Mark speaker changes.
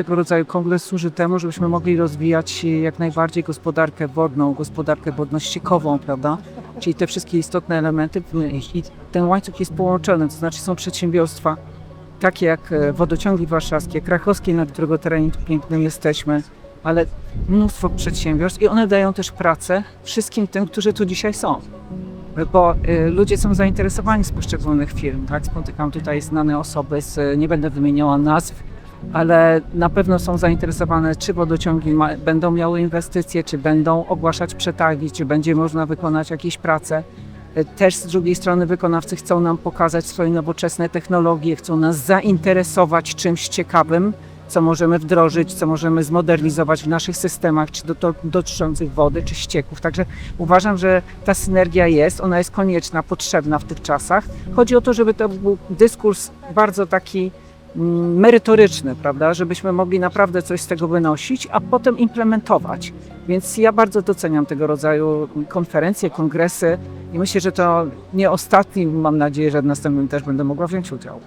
Speaker 1: tego rodzaju kongres służy temu, żebyśmy mogli rozwijać jak najbardziej gospodarkę wodną, gospodarkę wodno-ściekową, prawda? Czyli te wszystkie istotne elementy i ten łańcuch jest połączony, to znaczy są przedsiębiorstwa takie jak e, wodociągi warszawskie, krakowskie, na którego terenie tu pięknym jesteśmy, ale mnóstwo przedsiębiorstw i one dają też pracę wszystkim tym, którzy tu dzisiaj są. Bo y, ludzie są zainteresowani z poszczególnych firm, tak? Spotykam tutaj znane osoby, z, nie będę wymieniała nazw, ale na pewno są zainteresowane, czy wodociągi ma, będą miały inwestycje, czy będą ogłaszać przetargi, czy będzie można wykonać jakieś prace. Y, Też z drugiej strony wykonawcy chcą nam pokazać swoje nowoczesne technologie, chcą nas zainteresować czymś ciekawym, co możemy wdrożyć, co możemy zmodernizować w naszych systemach, czy do, do, dotyczących wody, czy ścieków. Także uważam, że ta synergia jest, ona jest konieczna, potrzebna w tych czasach. Chodzi o to, żeby to był dyskurs bardzo taki merytoryczny, prawda, żebyśmy mogli naprawdę coś z tego wynosić, a potem implementować. Więc ja bardzo doceniam tego rodzaju konferencje, kongresy i myślę, że to nie ostatni, mam nadzieję, że w następnym też będę mogła wziąć udział.